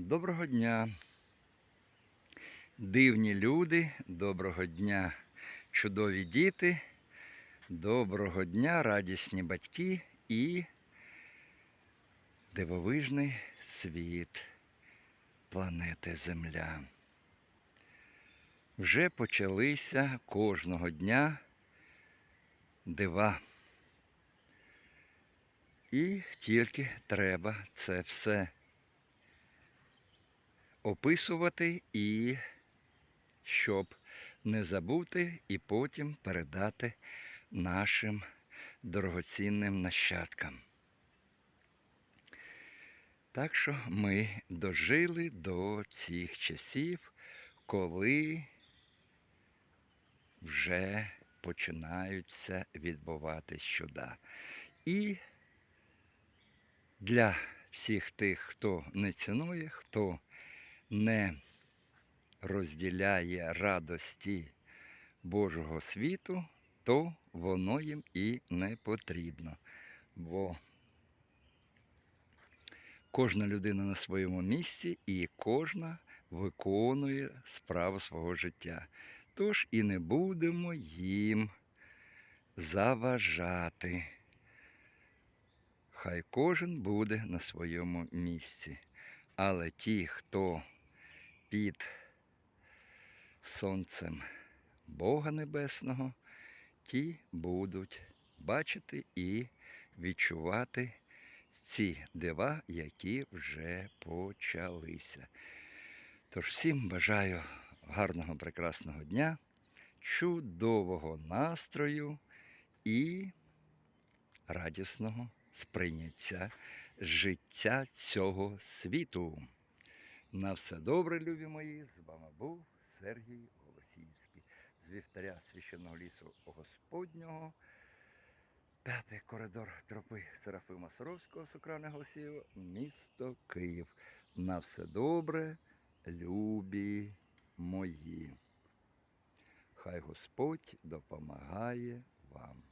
Доброго дня, дивні люди, доброго дня, чудові діти, доброго дня, радісні батьки і дивовижний світ планети Земля. Вже почалися кожного дня дива. І тільки треба це все описувати і щоб не забути і потім передати нашим дорогоцінним нащадкам. Так що ми дожили до цих часів, коли вже починаються відбуватись чуда. І для всіх тих, хто не цінує, хто не розділяє радості Божого світу, то воно їм і не потрібно. Бо кожна людина на своєму місці і кожна виконує справу свого життя. Тож і не будемо їм заважати. Хай кожен буде на своєму місці. Але ті, хто під сонцем Бога Небесного, ті будуть бачити і відчувати ці дива, які вже почалися. Тож всім бажаю гарного, прекрасного дня, чудового настрою і радісного сприйняття життя цього світу. На все добре, любі мої, з вами був Сергій Голосіївський з вівтаря священного лісу Господнього. П'ятий коридор тропи Серафима Саровського, Сокрана Голосієва, місто Київ. На все добре, любі мої. Хай Господь допомагає вам.